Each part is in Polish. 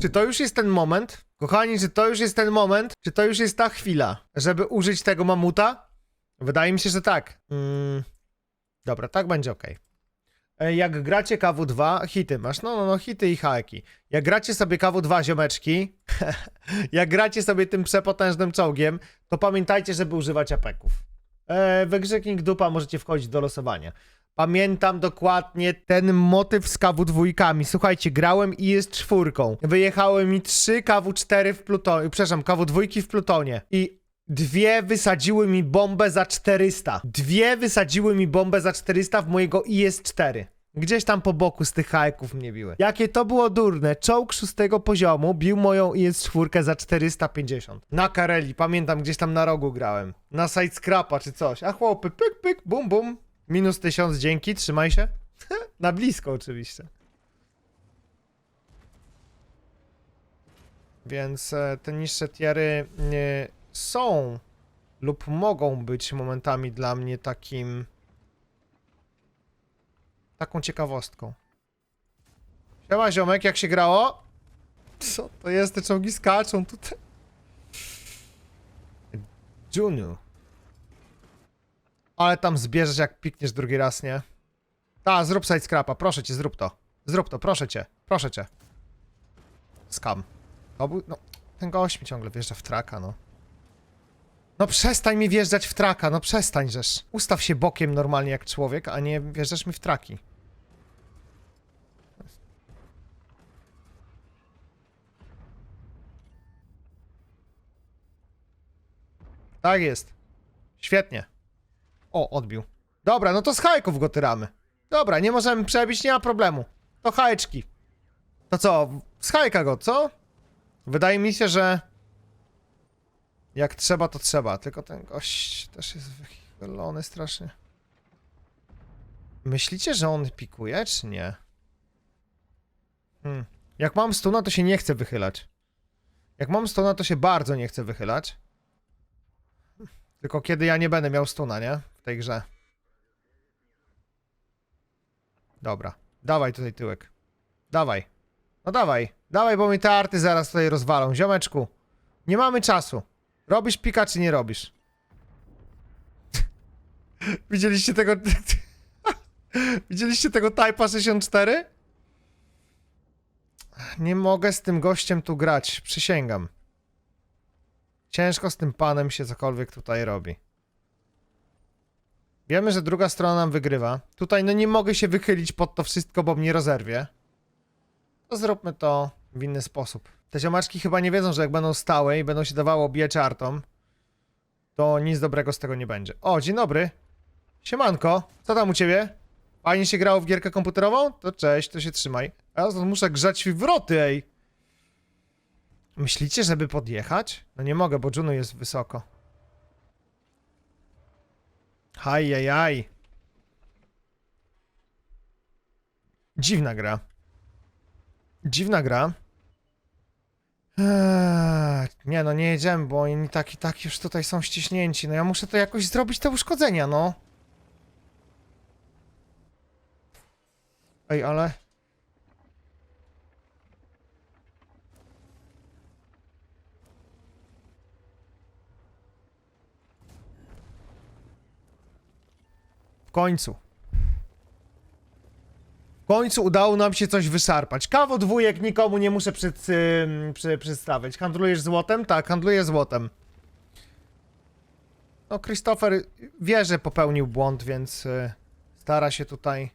Czy to już jest ten moment? Kochani, czy to już jest ten moment? Czy to już jest ta chwila, żeby użyć tego mamuta? Wydaje mi się, że tak. Mm, dobra, tak będzie ok. Jak gracie KW2, hity masz, no, no, no, hity i haki. Jak gracie sobie KW2 ziomeczki, jak gracie sobie tym przepotężnym czołgiem, to pamiętajcie, żeby używać apeków. E, we grze King Dupa możecie wchodzić do losowania. Pamiętam dokładnie ten motyw z KW2. Słuchajcie, grałem i jest czwórką. Wyjechały mi trzy KW4 w Plutonie, przepraszam, KW2 w Plutonie. I dwie wysadziły mi bombę za 400. Dwie wysadziły mi bombę za 400 w mojego IS-4. Gdzieś tam po boku z tych haeków mnie biły. Jakie to było durne. Czołg szóstego poziomu bił moją IS-4 za 450. Na Kareli, pamiętam, gdzieś tam na rogu grałem. Na side scrapa czy coś. A chłopy, pyk, pyk, bum, bum. Minus 1000, dzięki, trzymaj się. na blisko oczywiście. Więc e, te niższe tiery nie są lub mogą być momentami dla mnie takim taką ciekawostką. Siema ziomek, jak się grało? Co to jest? Te czołgi skaczą tutaj. Junu. Ale tam zbierzesz jak pikniesz drugi raz, nie? Ta, zrób side scrapa, proszę cię, zrób to. Zrób to, proszę cię, proszę cię. Skam. No, ten gość mi ciągle wjeżdża w traka, no. No przestań mi wjeżdżać w traka, no przestań, żeż. Ustaw się bokiem normalnie jak człowiek, a nie wjeżdżasz mi w traki. Tak jest. Świetnie. O, odbił. Dobra, no to z hajków go tyramy. Dobra, nie możemy przebić, nie ma problemu. To hajeczki. To co, z hajka go, co? Wydaje mi się, że jak trzeba, to trzeba. Tylko ten gość też jest wychylony strasznie. Myślicie, że on pikuje, czy nie? Hmm. Jak mam stuna, to się nie chce wychylać. Jak mam stuna, to się bardzo nie chce wychylać. Tylko kiedy ja nie będę miał stuna, nie? Tej grze. Dobra. Dawaj tutaj tyłek. Dawaj. No dawaj. Dawaj, bo mi te arty zaraz tutaj rozwalą. Ziomeczku. Nie mamy czasu. Robisz pika, czy nie robisz? Widzieliście tego... Widzieliście tego Type'a 64? Nie mogę z tym gościem tu grać, przysięgam. Ciężko z tym panem się cokolwiek tutaj robi. Wiemy, że druga strona nam wygrywa. Tutaj no nie mogę się wychylić pod to wszystko, bo mnie rozerwie. To zróbmy to w inny sposób. Te ziomaczki chyba nie wiedzą, że jak będą stałe i będą się dawało obijać artom, to nic dobrego z tego nie będzie. O, dzień dobry. Siemanko, co tam u ciebie? Fajnie się grało w gierkę komputerową? To cześć, to się trzymaj. Ja muszę grzać wroty, ej. Myślicie, żeby podjechać? No nie mogę, bo Juno jest wysoko. Hajjajaj. Dziwna gra. Dziwna gra. Eee, nie no, nie jedziemy, bo oni tak i tak już tutaj są ściśnięci. No ja muszę to jakoś zrobić, te uszkodzenia, no. Ej, ale... końcu. W końcu udało nam się coś wyszarpać. Kawo dwójek nikomu nie muszę przed, ym, przy, przedstawiać. Handlujesz złotem? Tak, handluję złotem. No, Christopher wie, że popełnił błąd, więc y, stara się tutaj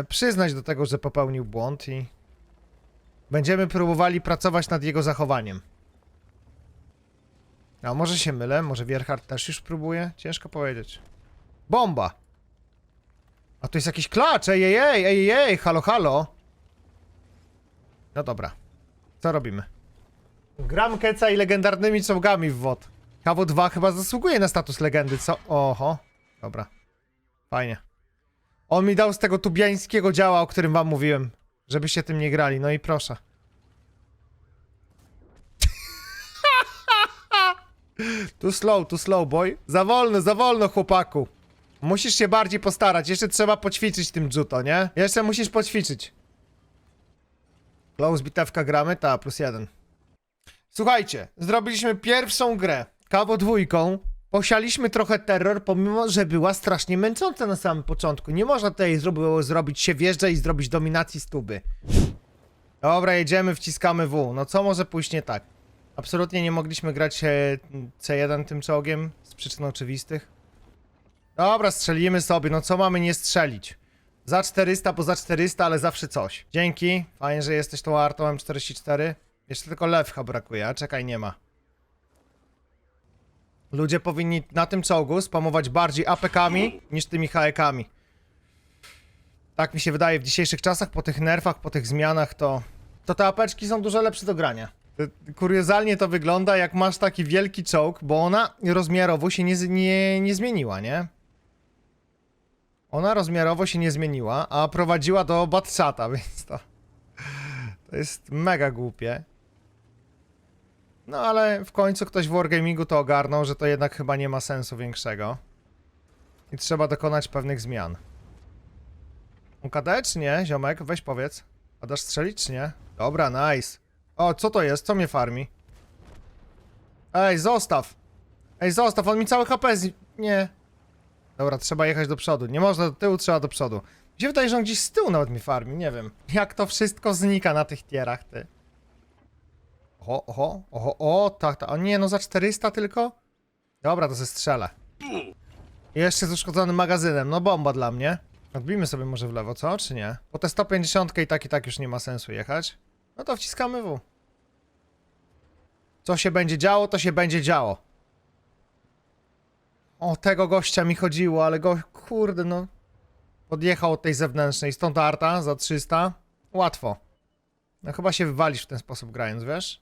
y, przyznać do tego, że popełnił błąd i będziemy próbowali pracować nad jego zachowaniem. A może się mylę, może Wierhard też już próbuje? Ciężko powiedzieć. Bomba! A tu jest jakiś klacz, ej, ej, ej, ej, halo, halo. No dobra. Co robimy? Gram Keca i legendarnymi czołgami w WOD. KW2 chyba zasługuje na status legendy, co? Oho. Dobra. Fajnie. On mi dał z tego tubiańskiego działa, o którym wam mówiłem. Żebyście tym nie grali, no i proszę. Too slow, too slow, boy. Za wolno, za wolno, chłopaku. Musisz się bardziej postarać. Jeszcze trzeba poćwiczyć tym juto, nie? Jeszcze musisz poćwiczyć. Close bitewka gramy? Ta, plus jeden. Słuchajcie, zrobiliśmy pierwszą grę kawo dwójką. Posialiśmy trochę terror, pomimo, że była strasznie męcząca na samym początku. Nie można tutaj zrobiło zrobić się wjeżdża i zrobić dominacji stuby. Dobra, jedziemy, wciskamy W. No co może pójść nie tak? Absolutnie nie mogliśmy grać e, C1 tym czołgiem, z przyczyn oczywistych. Dobra, strzelimy sobie, no co mamy nie strzelić? Za 400, bo za 400, ale zawsze coś. Dzięki, fajnie, że jesteś tą artą M44. Jeszcze tylko lewcha brakuje, a czekaj, nie ma. Ludzie powinni na tym czołgu spamować bardziej APK-ami niż tymi HE-kami. Tak mi się wydaje, w dzisiejszych czasach, po tych nerfach, po tych zmianach, to, to te apeczki są dużo lepsze do grania. Kuriozalnie to wygląda, jak masz taki wielki czołg, bo ona rozmiarowo się nie, nie, nie zmieniła, nie? Ona rozmiarowo się nie zmieniła, a prowadziła do Batchata, więc to... To jest mega głupie. No ale w końcu ktoś w Wargamingu to ogarnął, że to jednak chyba nie ma sensu większego. I trzeba dokonać pewnych zmian. UKD czy nie, ziomek? Weź powiedz. A dasz strzelić czy nie? Dobra, nice. O, co to jest? Co mnie farmi? Ej, zostaw! Ej, zostaw, on mi cały HP z... Nie. Dobra, trzeba jechać do przodu. Nie można do tyłu, trzeba do przodu. Mi się wydaje, że on gdzieś z tyłu nawet mi farmi, nie wiem. Jak to wszystko znika na tych tierach, ty. Oho, oho, oho, o, tak, tak. O nie, no za 400 tylko? Dobra, to ze strzelę. Jeszcze z uszkodzonym magazynem, no bomba dla mnie. Odbijmy sobie może w lewo, co? Czy nie? Po te 150 i tak i tak już nie ma sensu jechać. No to wciskamy W. Co się będzie działo, to się będzie działo. O, tego gościa mi chodziło, ale go, kurde, no. Podjechał od tej zewnętrznej, stąd arta za 300. Łatwo. No chyba się wywalisz w ten sposób grając, wiesz?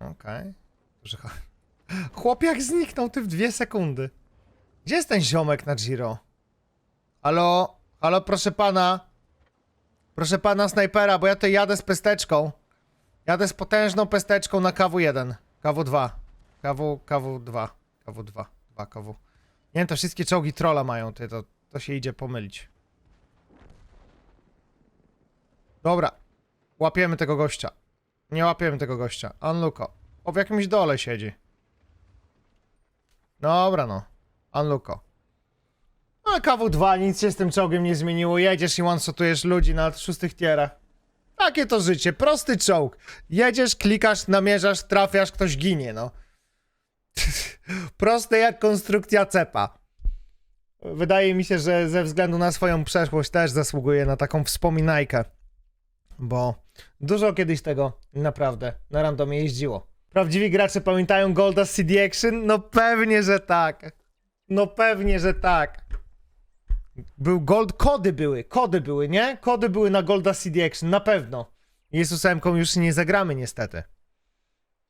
Okej. Duży ch- Chłop jak zniknął ty w dwie sekundy. Gdzie jest ten ziomek na Giro? Halo? Halo, proszę pana? Proszę pana snajpera, bo ja tutaj jadę z pesteczką. Jadę z potężną pesteczką na KW1. KW2. KW, KW2. KW2. 2 KW. Nie wiem, to wszystkie czołgi trolla mają, ty, to, to się idzie pomylić. Dobra. Łapiemy tego gościa. Nie łapiemy tego gościa. Unluko. O, w jakimś dole siedzi. Dobra, no. Unluko. A KW2, nic się z tym czołgiem nie zmieniło. Jedziesz i one-shotujesz ludzi na szóstych tierach. Takie to życie. Prosty czołg. Jedziesz, klikasz, namierzasz, trafiasz, ktoś ginie, no. Proste jak konstrukcja cepa. Wydaje mi się, że ze względu na swoją przeszłość też zasługuje na taką wspominajkę. Bo dużo kiedyś tego naprawdę na randomie jeździło. Prawdziwi gracze pamiętają Golda CD Action? No pewnie, że tak. No pewnie, że tak. Był Gold, kody były, kody były, nie? Kody były na Golda CD Action, na pewno. Jezusemką już nie zagramy niestety.